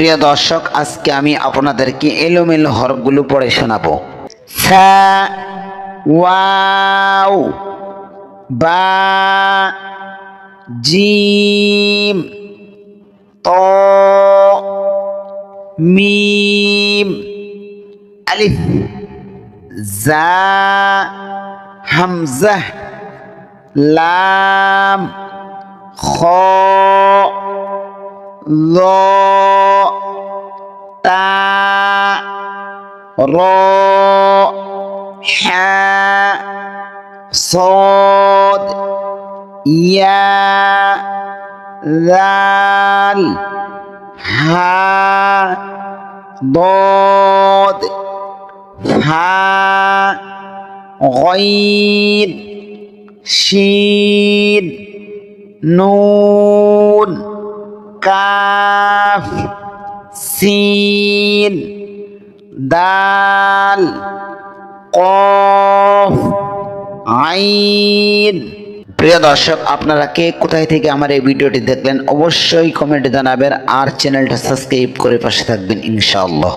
প্রিয় দর্শক, আজকে আমি আপনাদেরকে এলোমেলো হরফগুলো পড়ে শোনাবো। সা ওয়াও, বা, জিম, ত, মিম, আলিফ, জা, হামজা, লাম, খ, ল তা র হ্যা صاد يا ذال ها ضاد ها غين شين نون কাফ সিন, দাল, কফ, আইন। প্রিয় দর্শক, আপনারা কে কোথায় থেকে আমার এই ভিডিওটি দেখলেন, অবশ্যই কমেন্টে জানাবেন আর চ্যানেলটা সাবস্ক্রাইব করে পাশে থাকবেন, ইনশাআল্লাহ।